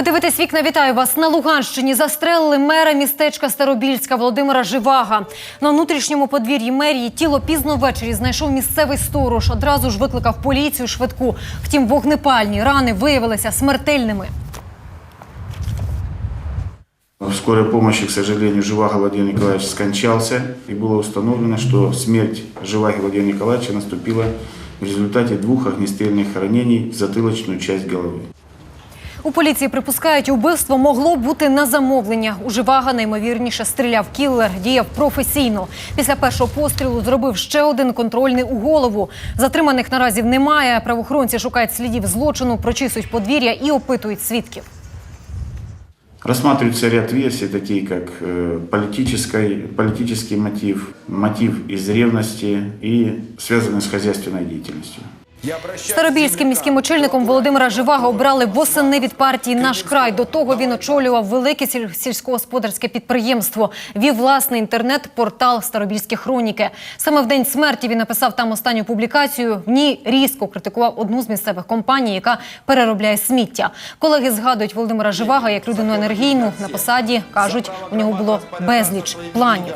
Ви дивитесь вікна. Вітаю вас на Луганщині. Застрелили мера містечка Старобільська Володимира Живага. На внутрішньому подвір'ї мерії тіло пізно ввечері знайшов місцевий сторож. Одразу ж викликав поліцію швидку. Втім, вогнепальні рани виявилися смертельними. В скорой помощи, к сожалению, Живаго Владимир Николаевич скончался, и было установлено, что смерть Живаги Владимира Николаевича наступила в результате двух огнестрельных ранений в затылочную часть головы. У поліції припускають, убивство могло бути на замовлення. У Живага наймовірніше стріляв кіллер, діяв професійно. Після першого пострілу зробив ще один контрольний у голову. Затриманих наразі немає. Правоохоронці шукають слідів злочину, прочісують подвір'я і опитують свідків. Рассматривается ряд версий, такие как э, политический, политический мотив, мотив из ревности и связанный с хозяйственной деятельностью. Старобільським міським очільником Володимира Живага обрали восени від партії Наш край. До того він очолював велике сіль- сільськогосподарське підприємство. Вів власний інтернет-портал Старобільські хроніки. Саме в день смерті він написав там останню публікацію. В ній різко критикував одну з місцевих компаній, яка переробляє сміття. Колеги згадують Володимира Живага як людину енергійну на посаді. кажуть, у нього було безліч планів.